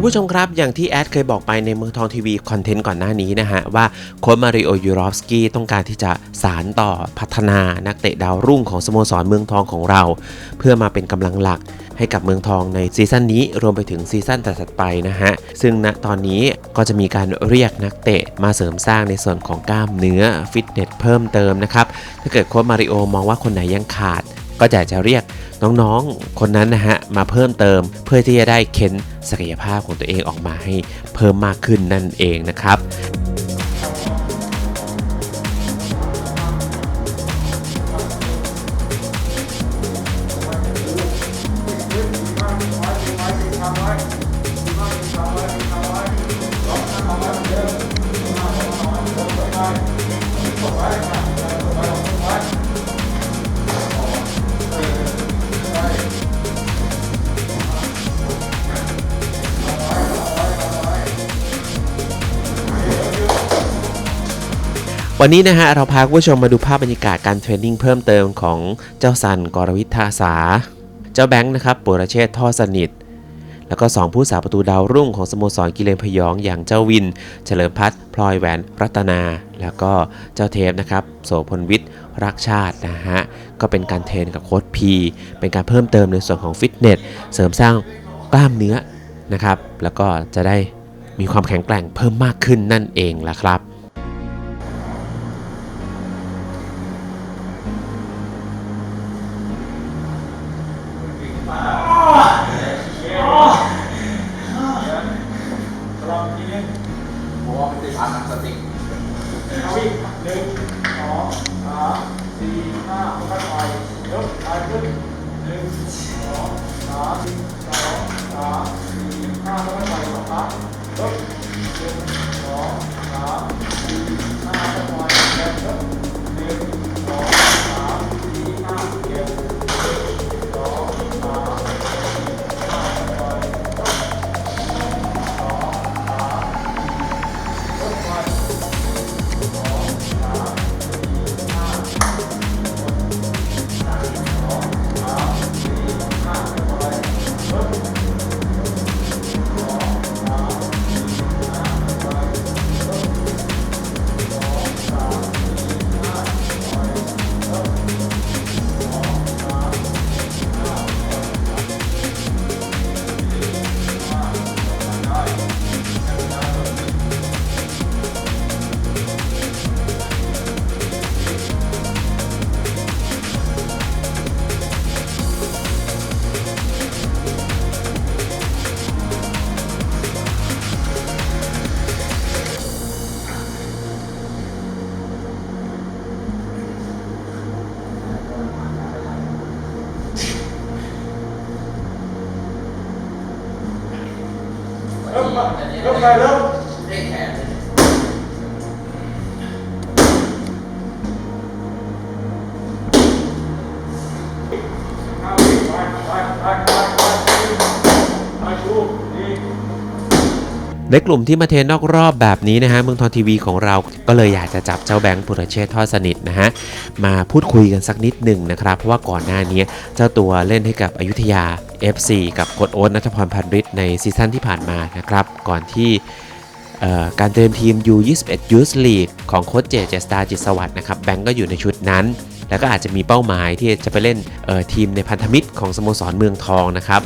คุณผู้ชมครับ อย่างที่แอดเคยบอกไปในเมืองทองทีวีคอนเทนต์ก่อนหน้านี้นะฮะ ว่าโค้ชมาริโอยูรอฟสกี้ต้องการที่จะสารต่อพัฒนานักเตะดาวรุ่งของสโมสรเมืองทองของเรา เพื่อมาเป็นกำลังหลักให้กับเมืองทองในซีซั่นนี้รวมไปถึงซีซั่นถัดไปนะฮะ ซึ่งณตอนนี้ก็จะมีการเรียกนักเตะมาเสริมสร้างในส่วนของกล้ามเนื้อฟิตเนสเพิ่มเติมนะครับ ถ้าเกิดโค้ชมาริโอมองว่าคนไหนยังขาด ก็จะจะเรียกน้องๆ คนนั้นนะฮะมาเพิ่มเติมเพื่อที่จะได้เค้นศักยภาพของตัวเองออกมาให้เพิ่มมากขึ้นนั่นเองนะครับ วันนี้นะฮะเราพาคุณผู้ชมมาดูภาพบรรยากาศการเทรนนิ่งเพิ่มเติมของเจ้าซันกรวิทธาสา เจ้าแบงค์นะครับปุรเชษฐ์ท่อสนิท แล้วก็ 2 ผู้สาประตูดาวรุ่งของสโมสรกิเลนพยองอย่างเจ้าวิน เฉลิมพัฒน์พลอยแหวนรัตนา แล้วก็เจ้าเทปนะครับโสพลวิทย์รักชาตินะฮะก็เป็นการเทรนกับโค้ชพีเป็นการเพิ่มเติมในส่วนของฟิตเนสเสริมสร้างกล้ามเนื้อนะครับแล้วก็จะได้มีความแข็งแกร่งเพิ่มมากขึ้นนั่นเองล่ะครับ นึ่งสองสามสี่ห้าค่อยๆไปยกไปขึ้นหนึ่งสองสามสี่สองสามสี่ห้าค่อยๆไปสองครั้งยกหนึ่งสองสามสี่ห้าค่อยๆไปเก็บยกหนึ่ง ไปเริ่มไปเริ่ม เร่งแขน เอาไปไปไปไปไปไปชูดี ในกลุ่มที่มาเทนนอกรอบแบบนี้นะฮะเมืองทองทีวีของเราก็เลยอยากจะจับเจ้าแบงค์ปุรเชษทอดสนิทนะฮะมาพูดคุยกันสักนิดหนึ่งนะครับ เพราะว่าก่อนหน้านี้เจ้าตัวเล่นให้กับอยุธยา FC กับโคดโอ๊ตนัทพรพันธ์ฤทธิ์ในซีซั่นที่ผ่านมานะครับ ก่อนที่การเตรียมทีม U21 Youth League ของโค้ชเจเจสตาจิตสวัสด์นะครับแบงก์ก็อยู่ในชุดนั้น แล้วก็อาจจะมีเป้าหมายที่จะไปเล่นทีมในพันธมิตรของสโมสรเมืองทองนะครับ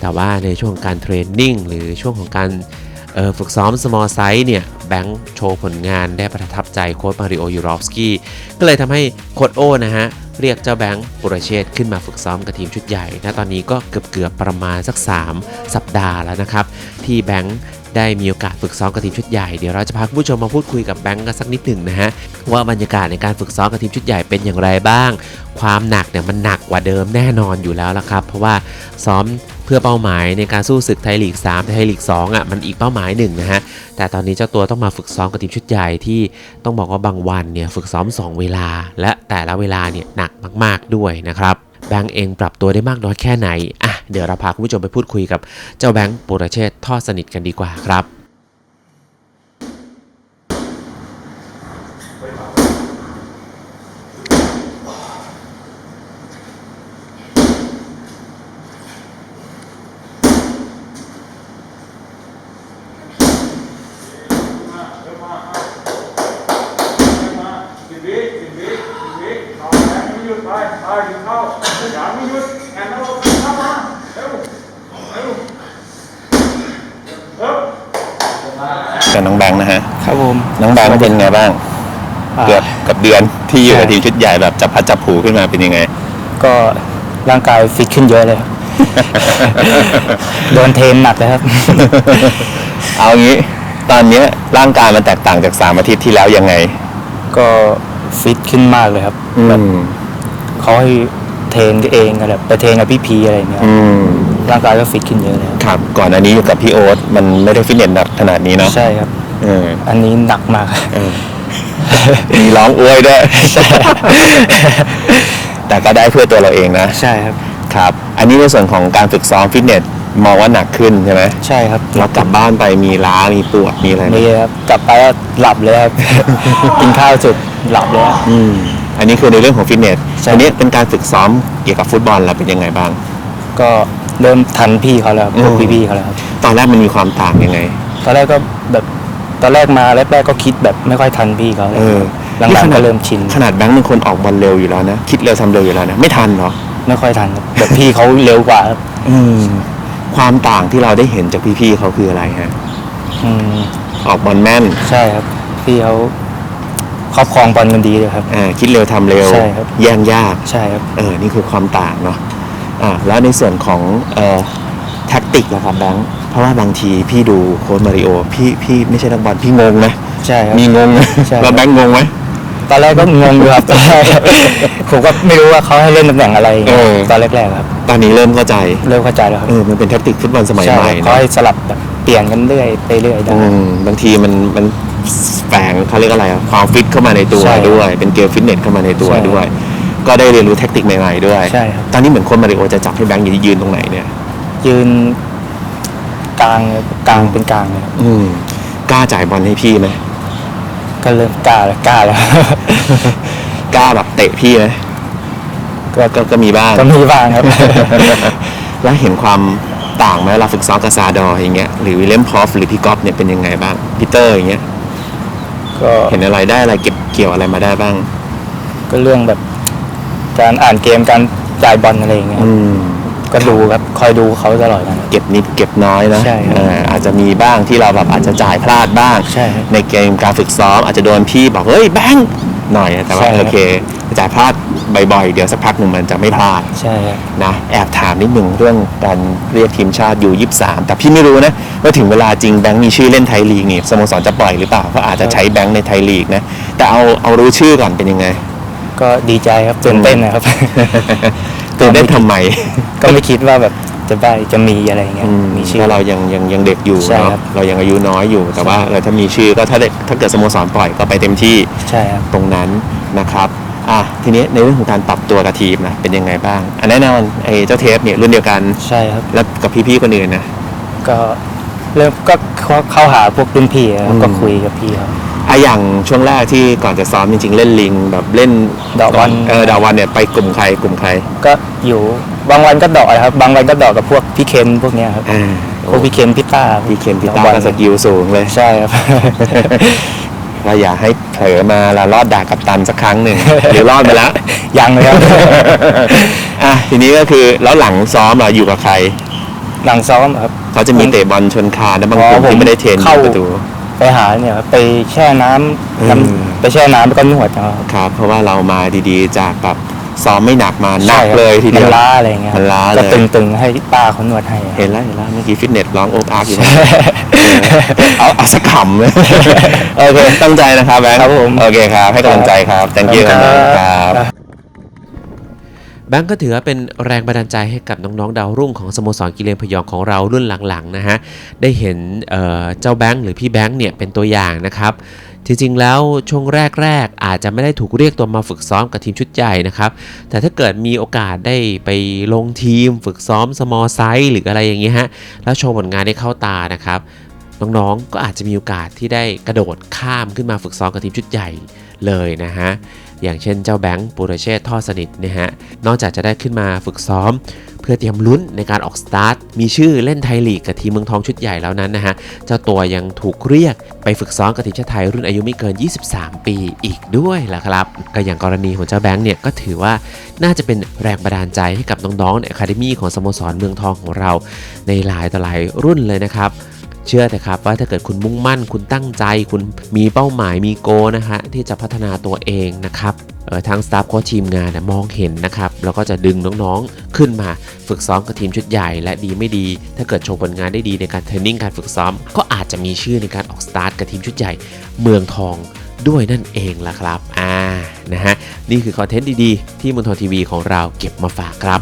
แต่ว่าในช่วงการเทรนนิ่งหรือช่วงของการ ออฝึกซ้อม small size เนี่ย แบงค์โชว์ผลงานได้ประทับใจโค้ชมาริโอยูรอฟสกี้ก็เลยทำให้โค้ชโอนะฮะ เรียกเจ้าแบงค์ปุรเชษขึ้นมาฝึกซ้อมกับทีมชุดใหญ่ณตอนนี้ก็เกือบเกือบประมาณสัก 3 สัปดาห์แล้วนะครับ ที่แบงค์ได้มีโอกาสฝึกซ้อมกับทีมชุดใหญ่ เดี๋ยวเราจะพาคุณผู้ชมมาพูดคุยกับแบงค์กันสักนิดหนึ่งนะฮะ ว่าบรรยากาศในการฝึกซ้อมกับทีมชุดใหญ่เป็นอย่างไรบ้าง ความหนักเนี่ยมันหนักกว่าเดิมแน่นอนอยู่แล้วละครับ เพราะว่าซ้อม เพื่อเป้าหมายในการสู้ศึกไทยลีก3ไทยลีก2อะมันอีกเป้าหมายหนึ่งนะฮะแต่ตอนนี้เจ้าตัวต้องมาฝึกซ้อมกับทีมชุดใหญ่ที่ต้องบอกว่าบางวันเนี่ยฝึกซ้อม 2 เวลา และแต่ละเวลาเนี่ยหนักมาก ๆด้วยนะครับแบงค์เองปรับตัวได้มากน้อยแค่ไหนอะเดี๋ยวเราพาคุณผู้ชมไปพูดคุยกับเจ้าแบงค์ปุรเชษฐ์ทอดสนิทกันดีกว่าครับ ไปยิงเข้าอย่าไม่หยุดแอนเอาเข้ามาเร็วเร็วเร็วกับน้องแบงค์นะฮะ ครับผมน้องแบงค์เป็นไงบ้าง เกือบกับเดือนที่อยู่กับใช่ทีมชุดใหญ่แบบจับพัดจับผูขึ้นมาเป็นยังไง ก็ร่างกายฟิตขึ้นเยอะเลยครับโดนเทนหนักเลยครับ เอางี้ตอนเนี้ยร่างกายมันแตกต่างจากสามอาทิตย์ที่แล้วยังไง ก็ฟิตขึ้นมากเลยครับ อืม เขาให้เทรนเองกันแบบไปเทรนกับพี่พีอะไรอย่างเงี้ยอืมร่างกายก็ฟิตขึ้นเยอะเลยครับครับ ก่อนอันนี้อยู่กับพี่โอ๊ตมันไม่ได้ฟิตเนสหนักขนาดนี้เนาะใช่ครับ เอออันนี้หนักมากครับเออมีร้องอวยด้วย แต่ก็ได้เพื่อตัวเราเองนะ ใช่ครับ ครับ อันนี้ในส่วนของการฝึกซ้อมฟิตเนสมองว่าหนักขึ้นใช่ไหมใช่ครับเรากลับบ้านไปมีล้ามีปวดมีอะไรไหมนี่ครับกลับไปก็หลับเลยครับ กินข้าวเสร็จหลับเลยครับ อืม อันนี้คือในเรื่องของฟิตเนสใช่ อันนี้เป็นการฝึกซ้อมเกี่ยวกับฟุตบอลเราเป็นยังไงบ้าง ก็เริ่มทันพี่เขาแล้วครับพวกอืม พี่ๆเขาแล้วครับตอนแรกมันมีความต่างยังไง ตอนแรกก็แบบตอนแรกมาแรกๆก็คิดแบบไม่ค่อยทันพี่เขาเลยเออหลังๆก็เริ่มชินขนาดแบงค์เป็นคนออกบอลเร็วอยู่แล้วนะ คิดเร็วทำเร็วอยู่แล้วนะไม่ทันเหรอไม่ค่อยทันครับแบบพี่เขาเร็วกว่าครับอืมความต่างที่เราได้เห็นจากพี่ๆเขาคืออะไรฮะ อืมออกบอลแม่น ใช่ครับ พี่เขา ครอบครองบอลกันดีเลยครับ อ่าคิดเร็วทำเร็วใช่ครับ แย่งยาก ใช่ครับ เออ นี่คือความต่างเนาะ อ่า แล้วในส่วนของเอ่อแท็กติกล่ะครับแบงค์ เพราะว่าบางทีพี่ดูโค้ชมาริโอ พี่พี่ไม่ใช่นักบอลพี่งงนะ ใช่ครับ มีงงนะใช่แล้วแบงค์งงไหม ตอนแรกก็งงอยู่ครับ ตอนแรกผมก็ไม่รู้ว่าเขาให้เล่นตำแหน่งอะไรอย่างเงี้ยเออ ตอนแรกๆครับ ตอนนี้เริ่มเข้าใจ เริ่มเข้าใจแล้วครับเออ มันเป็นแท็กติกฟุตบอลสมัยใช่ใหม่ครับเขานะให้สลับแบบเปลี่ยนกันเรื่อยไปเรื่อยได้ อืมบางทีมันมัน แฝงเขาเรียกอะไรอะความฟิตเข้ามาในตัวใช่ด้วย เป็นเกมฟิตเนสเข้ามาในตัวใช่ด้วย ก็ได้เรียนรู้แท็กติกใหม่ๆด้วย ใช่ครับ ตอนนี้เหมือนคนมาริโอจะจับให้แบงค์ยืนตรงไหนเนี่ย ยืนกลางเลยกลางเป็นกลางเลยครับอืมกล้าจ่ายบอลให้พี่ไหมก็เริ่มกล้าแล้วกล้าแล้ว กล้าแบบเตะพี่ไหมก็ก็ก็มีบ้าง ก็มีบ้างครับ แล้วเห็นความต่างไหมเราฝึกซ้อมกับซาดอร์อย่างเงี้ยหรือวิลเลมพอฟหรือพี่ก๊อฟเนี่ยเป็นยังไงบ้างพีเตอร์อย่างเงี้ย ก็เห็นอะไรได้อะไรเก็บเกี่ยวอะไรมาได้บ้าง ก็เรื่องแบบ การอ่านเกมการจ่ายบอลอะไรอย่างเงี้ยครับอืม ก็ดูครับคอยดูเขาตลอดนะครับเก็บนิดเก็บน้อยนะใช่ครับเอออาจจะมีบ้างที่เราแบบอาจจะจ่ายพลาดบ้างใช่ครับในเกมการฝึกซ้อมอาจจะโดนพี่บอกเฮ้ยแบงค์หน่อยแต่ว่าใช่ครับ โอเคจ่ายพลาด บ่อยๆ เดี๋ยวสักพักหนึ่งมันจะไม่พลาดใช่ครับนะแอบถามนิดหนึ่งเรื่องการเรียกทีมชาติอยู่ยี่สามแต่พี่ไม่รู้นะว่าถึงเวลาจริงแบงค์มีชื่อเล่นไทยลีกนี่สโมสรจะปล่อยหรือเปล่าเพราะอาจจะใช้แบงค์ในไทยลีกนะแต่เอาเอารู้ชื่อก่อนเป็นยังไง ก็ดีใจครับตื่นเต้นนะครับตื่นเต้นทำไม ก็ไม่คิดว่าแบบจะได้จะมีอะไรอย่างเงี้ยอืมมีชื่เพอราะเรายังยังยังเด็กอยู่ใช่เนาะครับเรายังอายุน้อยอยู่ แต่ว่าเออถ้ามีชื่อก็ถ้าได้ถ้าเกิดสโมสรปล่อยก็ไปเต็มที่ใช่ครับตรงนั้นนะครับ อะทีนี้ในเรื่องของการปรับตัวกับทีมนะเป็นยังไงบ้างอันแน่นอนไอ้เจ้าเทปเนี่ยรุ่นเดียวกันใช่ครับ แล้วกับพี่ๆคนอื่นนะ ก็เริ่มก็เข้าเข้าหาพวกรุ่นพี่ครับอืม ก็คุยกับพี่เขาอะอย่างช่วงแรกที่ก่อนจะซ้อมจริง ๆ เล่นลิง แบบเล่นดอกวันเออดอกวันเนี่ยไปกลุ่มใครกลุ่มใครก็อยู่บางวันก็เดอกครับ บางวันก็เดอกกับพวกพี่เคนพวกเนี้ยครับอ่าพวกพี่เคนพี่ต้าพี่เคนพี่ดตาอกวันก็สกิลสูงเลย ใช่ครับ เราอย่าให้เผลอมาละรอดด่ากับตันสักครั้งหนึ่ง หรือรอดไปแล้ว ยังเลยครับ อะทีนี้ก็คือแล้วหลังซ้อมเราอยู่กับใคร หลังซ้อมครับ เขาจะมีเตะบอลชนคานนะบางอ๋อคนผมที่ไม่ได้เทรนอยู่เข้าประตู ไปหาเนี่ยครับไปแช่น้ำอืมน้ำไปแช่น้ำแล้วก็นวดนะครับ ครับ เพราะว่าเรามาดีๆ จากแบบ ซ้อมไม่หนักมาหนักใช่ครับเลยทีเดียวมันล้าอะไรอย่างเงี้ยมันล้าเลยก็ตึงๆให้ป้าเขานวดให้ครับเห็นแล้วเห็นแล้วเมื่อกี้ฟิตเนสร้องโอ๊กอาร์กอยู่เอาเอาสักขำเลยโอเคตั้งใจนะครับแบงค์ครับผมโอเคครับให้กำลังใจครับ thank you ครับครั บแบงก์ก็ถือว่าเป็นแรงบันดาลใจให้กับน้องๆ ดาวรุ่งของสโมสรกิเลนพยองของเรารุ่นหลังๆนะฮะได้เห็นเเจ้าแบงค์หรือพี่แบงค์เนี่ยเป็นตัวอย่างนะครับจริงๆ แล้วช่วงแรกๆ อาจจะไม่ได้ถูกเรียกตัวมาฝึกซ้อมกับทีมชุดใหญ่นะครับ แต่ถ้าเกิดมีโอกาสได้ไปลงทีมฝึกซ้อมสมอลไซส์หรืออะไรอย่างเงี้ยฮะ แล้วโชว์ผลงานได้เข้าตานะครับ น้องๆ ก็อาจจะมีโอกาสที่ได้กระโดดข้ามขึ้นมาฝึกซ้อมกับทีมชุดใหญ่เลยนะฮะ อย่างเช่นเจ้าแบงค์ปุรเชษท่อสนิทนะฮะ นอกจากจะได้ขึ้นมาฝึกซ้อม เพื่อเตรียมลุ้นในการออกสตาร์ท มีชื่อเล่นไทยลีกกับทีมเมืองทองชุดใหญ่แล้วนั้นนะฮะ เจ้าตัวยังถูกเรียกไปฝึกซ้อมกับทีมชาติไทยรุ่นอายุไม่เกิน 23 ปีอีกด้วยล่ะครับ ก็อย่างกรณีของเจ้าแบงค์เนี่ยก็ถือว่าน่าจะเป็นแรงบันดาลใจให้กับน้องๆในอะคาเดมี่ของสโมสรเมืองทองของเรา ในหลายต่อหลายรุ่นเลยนะครับ เชื่อแต่ครับว่าถ้าเกิดคุณมุ่งมั่น คุณตั้งใจ คุณมีเป้าหมายมีโกนะฮะที่จะพัฒนาตัวเองนะครับทางสตาฟโค้ชทีมงานนะมองเห็นนะครับแล้วก็จะดึงน้องๆขึ้นมาฝึกซ้อมกับทีมชุดใหญ่ และดีไม่ดี ถ้าเกิดโชว์ผลงานได้ดีในการเทรนนิ่งการฝึกซ้อม ก็อาจจะมีชื่อในการออกสตาร์ทกับทีมชุดใหญ่ เมืองทองด้วยนั่นเองล่ะครับอ่านะฮะนี่คือคอนเทนต์ดีๆ ที่มืองทองทีวีของเราเก็บมาฝากครับ